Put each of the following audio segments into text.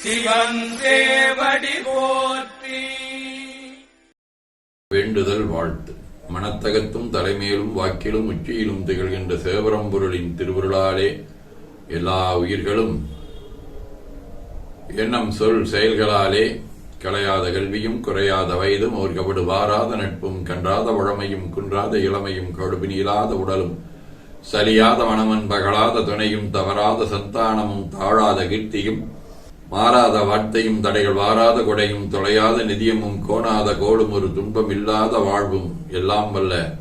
சிவன் தேவடி போற்றி. வேண்டுதல் வாழ்த்து. மனத்தகத்தும் தலைமையிலும் வாக்கிலும் உச்சியிலும் திகழ்கின்ற சேவரம்பொருளின் திருவருளாலே எல்லா உயிர்களும் எண்ணம் சொல் செயல்களாலே கலையாத கல்வியும் குறையாத வயதும் ஒரு கபடு வாராத நட்பும் கன்றாத வழமையும் குன்றாத இளமையும் கடுபினியிலாத உடலும் சலியாத மனமன் பகலாத துணையும் தவறாத சந்தானமும் தாழாத கீர்த்தியும் மாறாத வார்த்தையும் தடைகள் வாராத கொடையும் தொலையாத நிதியமும் கோணாத கோடும் ஒரு துன்பம் இல்லாத வாழ்வும் எல்லாம் வல்ல.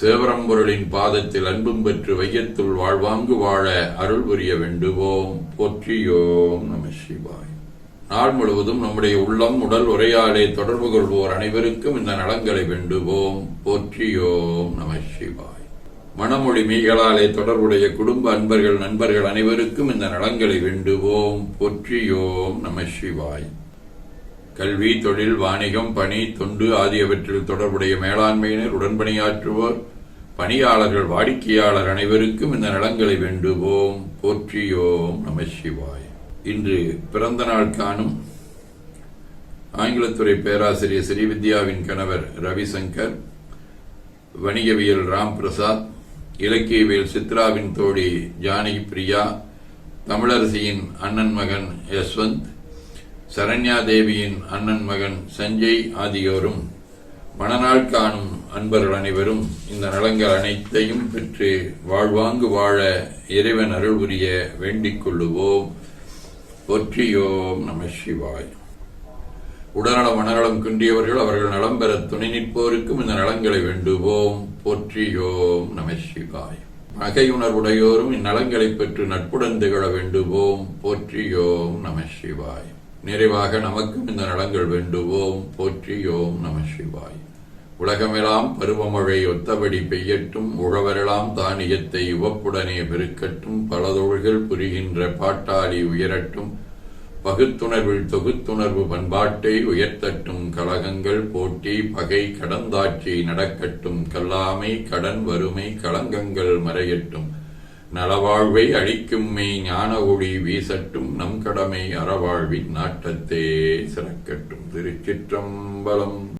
சேவரம்பொருளின் பாதத்தில் அன்பும் பெற்று வையத்துள் வாழ்வாங்கு வாழ அருள் புரிய வேண்டுவோம். போற்றியோம் நம சிவாய். நாள் முழுவதும் நம்முடைய உள்ளம் உடல் உரையாடே தொடர்பு கொள்வோர் அனைவருக்கும் இந்த நலங்களை வேண்டுவோம். போற்றியோம் நம சிவாய். மணமொழி மீகளாலே தொடர்புடைய குடும்ப அன்பர்கள் நண்பர்கள் அனைவருக்கும் இந்த நலங்களை வேண்டுவோம். போற்றியோம் நம சிவாய். கல்வி தொழில் வாணிகம் பணி தொண்டு ஆகியவற்றில் தொடர்புடைய மேலாண்மையினர் உடன்பணியாற்றுவோர் பணியாளர்கள் வாடிக்கையாளர் அனைவருக்கும் இந்த நலங்களை வேண்டுவோம். போற்றியோம் நம சிவாய். இன்று பிறந்த நாள் காணும் ஆங்கிலத்துறை பேராசிரியர் ஸ்ரீவித்யாவின் கணவர் ரவிசங்கர் வணிகவியல் ராம் பிரசாத் இலக்கியவேல் சித்ராவின் தோழி ஜானகி பிரியா தமிழரசியின் அண்ணன் மகன் யஸ்வந்த் சரண்யா தேவியின் அண்ணன் மகன் சஞ்சய் ஆகியோரும் மணநாள் காணும் அன்பர்கள் அனைவரும் இந்த நலங்கள் அனைத்தையும் பெற்று வாழ்வாங்கு வாழ இறைவன் அருள் புரிய வேண்டிக் கொள்ளுவோம். ஒற்றியோம் நம சிவாய். உடல்நலம் மனநலம் குன்றியவர்கள் அவர்கள் நலம் பெற துணை நிற்போருக்கும் இந்த நலங்களை வேண்டுவோம். போற்றியோம் நம சிவாய். பகையுணர்வுடையோரும் இந்நலங்களை பெற்று நட்புடன் திகழ வேண்டுவோம். போற்றியோம் நம சிவாய். நிறைவாக நமக்கும் இந்த நலங்கள் வேண்டுவோம். போற்றியோம் நம சிவாய். உலகமெல்லாம் பருவமழை ஒத்தபடி பெய்யட்டும். உழவரெல்லாம் தானியத்தை உவப்புடனே பெருக்கட்டும். பல தொழில்கள் புரிகின்ற பாட்டாளி உயரட்டும். பகுத்துணர்வில் தொகுத்துணர்வு பண்பாட்டை உயர்த்தட்டும் கலகங்கள் போட்டி பகை கடந்தாட்சி நடக்கட்டும் கல்லாமை கடன் வறுமை களங்கங்கள் மறையட்டும். நலவாழ்வை அழிக்கும் மெய் ஞான ஒளி வீசட்டும் நம் கடமை அறவாழ்வின் நாட்டத்தே சிறக்கட்டும். திருச்சிற்றம்பலம்